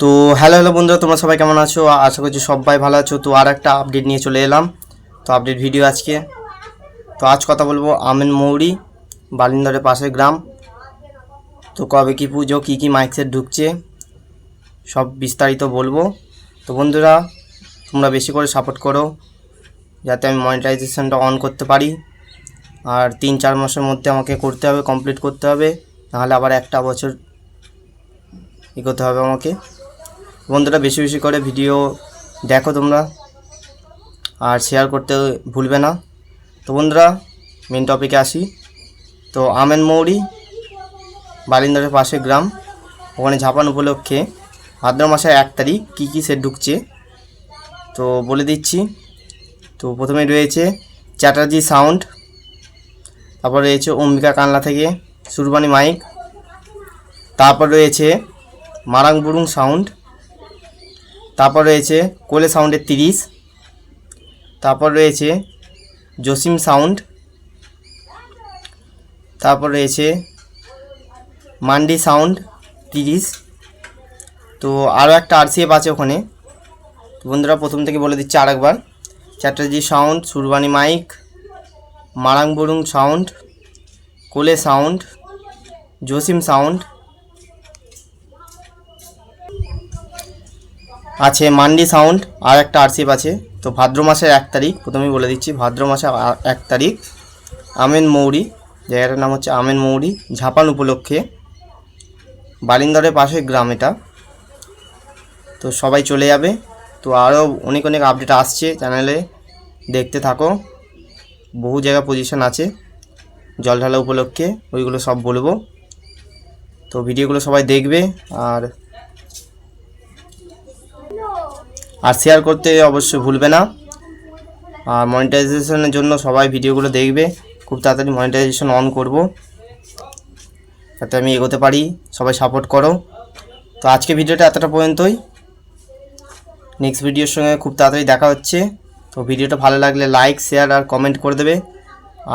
তো hello hello বন্ধুরা, তোমরা সবাই কেমন আছো? আশা করছি সবাই ভালো আছো। তো আর একটা আপডেট নিয়ে চলে এলাম। তো আপডেট ভিডিও আজকে। তো আজ কথা বলব আমেন মৌরি, বালিন্দরের পাশের গ্রাম। তো কবে কী পুজো, কী কী মাইক সেট ঢুকছে, সব বিস্তারিত বলব। তো বন্ধুরা, তোমরা বেশি করে সাপোর্ট করো, যাতে আমি মনিটাইজেশনটা অন করতে পারি। আর তিন চার মাসের মধ্যে আমাকে করতে হবে কমপ্লিট করতে হবে। নাহলে আবার একটা বছর করতে হবে আমাকে। বন্ধুরা বেশি বেশি করে ভিডিও দেখো তোমরা। আর শেয়ার করতে ভুলবে না। তো বন্ধুরা মেন টপিকে আসি। তো আমেন মৌরি, বালিন্দরের পাশে গ্রাম, ওখানে ঝাপান উপলক্ষে ভাদ্র মাসের এক তারিখ কী কী সেট ঢুকছে? তো বলে দিচ্ছি। তো প্রথমে রয়েছে চ্যাটার্জি সাউন্ড, তারপর রয়েছে অম্বিকা কানলা থেকে সুরবানি মাইক, তারপর রয়েছে মারাং বুরুং সাউন্ড তারপর রয়েছে কোলে সাউন্ডের তিরিশ। তারপর রয়েছে জসিম সাউন্ড তারপর রয়েছে মান্ডি সাউন্ড তিরিশ। তো আরও একটা আরসিএফ আছে ওখানে। বন্ধুরা প্রথম থেকে বলে দিচ্ছি আরেকবার। Chatterjee sound Surbani mic Marang Barung sound Kole sound Jasim sound আছে মান্ডি সাউন্ড আর একটা আরসিএফ আছে। তো ভাদ্র মাসের এক তারিখ, প্রথমেই বলে দিচ্ছি, ভাদ্র মাসের এক তারিখ, আমেন মৌরি, জায়গাটার নাম হচ্ছে আমেন মৌরি, ঝাপান উপলক্ষে, বালিন্দরের পাশে গ্রাম এটা। তো সবাই চলে যাবে। তো আরও অনেক অনেক আপডেট আসছে চ্যানেলে দেখতে থাকো। বহু জায়গা পজিশন আছে, জল ঢালা উপলক্ষে, ওইগুলো সব বলব। তো ভিডিওগুলো সবাই দেখবে, আর আর শেয়ার করতে অবশ্যই ভুলবে না। আর মনিটাইজেশনের জন্য সবাই ভিডিওগুলো দেখবে। খুব তাড়াতাড়ি মনিটাইজেশন অন করব। যাতে আমি এগোতে পারি। সবাই সাপোর্ট করো। তো আজকে ভিডিওটা এতটা পর্যন্তই। নেক্সট ভিডিওর সঙ্গে খুব তাড়াতাড়ি দেখা হচ্ছে। তো ভিডিওটা ভালো লাগলে লাইক শেয়ার আর কমেন্ট করে দেবে।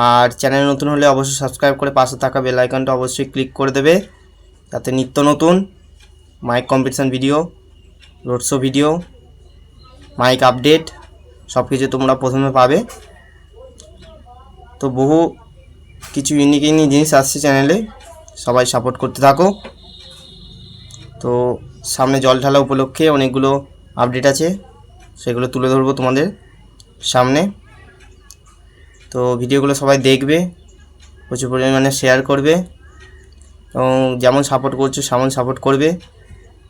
আর চ্যানেল নতুন হলে অবশ্যই সাবস্ক্রাইব করে পাশে থাকা বেল আইকনটা অবশ্যই ক্লিক করে দেবে। যাতে নিত্য নতুন mic competition video road show video mic update সব কিছু তোমরা প্রথমে পাবে। তো বহু কিছু ইউনিক ইউনিক জিনিস আসছে চ্যানেলে সবাই সাপোর্ট করতে থাকো। তো সামনে জল ঢালা উপলক্ষে অনেকগুলো আপডেট আছে, সেগুলো তুলে ধরবো তোমাদের সামনে। তো ভিডিওগুলো সবাই দেখবে, প্রচুর পরিমাণে শেয়ার করবে এবং যেমন সাপোর্ট করছ, সেমন সাপোর্ট করবে,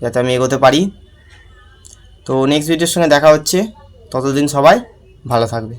যাতে আমি এগোতে পারি। তো নেক্সট ভিডিওর সঙ্গে দেখা হচ্ছে। ততদিন সবাই ভালো থাকবে।